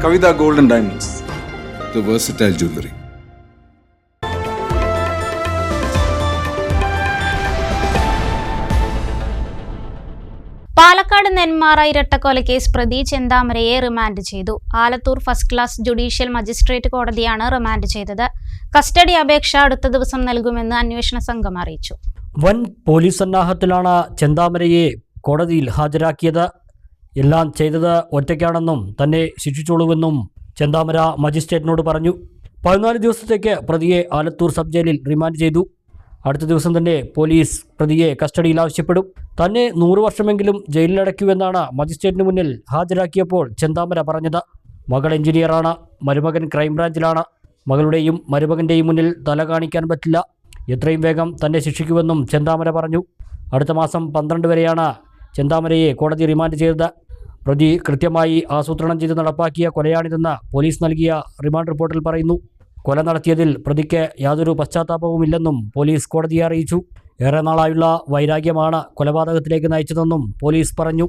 Kavita golden and Diamonds. the versatile jewelry. Palakkad Nenmara ഇരട്ടക്കൊലക്കേസ് പ്രതി ചെന്താമരയെ remand ചെയ്തു Alathur first class judicial magistrate കോടതിയാണ് remand ചെയ്തത് custody അപേക്ഷ അടുത്ത ദിവസം നൽകുമെന്ന് അന്വേഷണ സംഘം അറിയിച്ചു വൻ പോലീസ് സന്നാഹത്തിലാണ് ചെന്താമരയെ കോടതിയിൽ ഹാജരാക്കിയത് എല്ലാം ചെയ്തത് ഒറ്റയ്ക്കാണെന്നും തന്നെ ശിക്ഷിച്ചോളൂവെന്നും ചെന്താമര മജിസ്ട്രേറ്റിനോട് പറഞ്ഞു. പതിനാല് ദിവസത്തേക്ക് പ്രതിയെ ആലത്തൂർ സബ് ജയിലിൽ റിമാൻഡ് ചെയ്തു. അടുത്ത ദിവസം തന്നെ പോലീസ് പ്രതിയെ കസ്റ്റഡിയിൽ ആവശ്യപ്പെടും. തന്നെ നൂറു വർഷമെങ്കിലും ജയിലിലടയ്ക്കുമെന്നാണ് മജിസ്ട്രേറ്റിന് മുന്നിൽ ഹാജരാക്കിയപ്പോൾ ചെന്താമര പറഞ്ഞത്. മകൾ എഞ്ചിനീയറാണ് മരുമകൻ ക്രൈംബ്രാഞ്ചിലാണ്. മകളുടെയും മരുമകന്റെയും മുന്നിൽ തല കാണിക്കാൻ പറ്റില്ല. എത്രയും വേഗം തന്നെ ശിക്ഷിക്കുമെന്നും ചെന്താമര പറഞ്ഞു. അടുത്ത മാസം പന്ത്രണ്ട് വരെയാണ് ചെന്താമരയെ കോടതി റിമാൻഡ് ചെയ്തത്. പ്രതി കൃത്യമായി ആസൂത്രണം ചെയ്ത് നടപ്പാക്കിയ കൊലയാണിതെന്ന് പോലീസ് നൽകിയ റിമാൻഡ് റിപ്പോർട്ടിൽ പറയുന്നു. കൊല നടത്തിയതിൽ പ്രതിക്ക് യാതൊരു പശ്ചാത്താപവുമില്ലെന്നും പോലീസ് കോടതിയെ അറിയിച്ചു. ഏറെ നാളായുള്ള വൈരാഗ്യമാണ് കൊലപാതകത്തിലേക്ക് നയിച്ചതെന്നും പോലീസ് പറഞ്ഞു.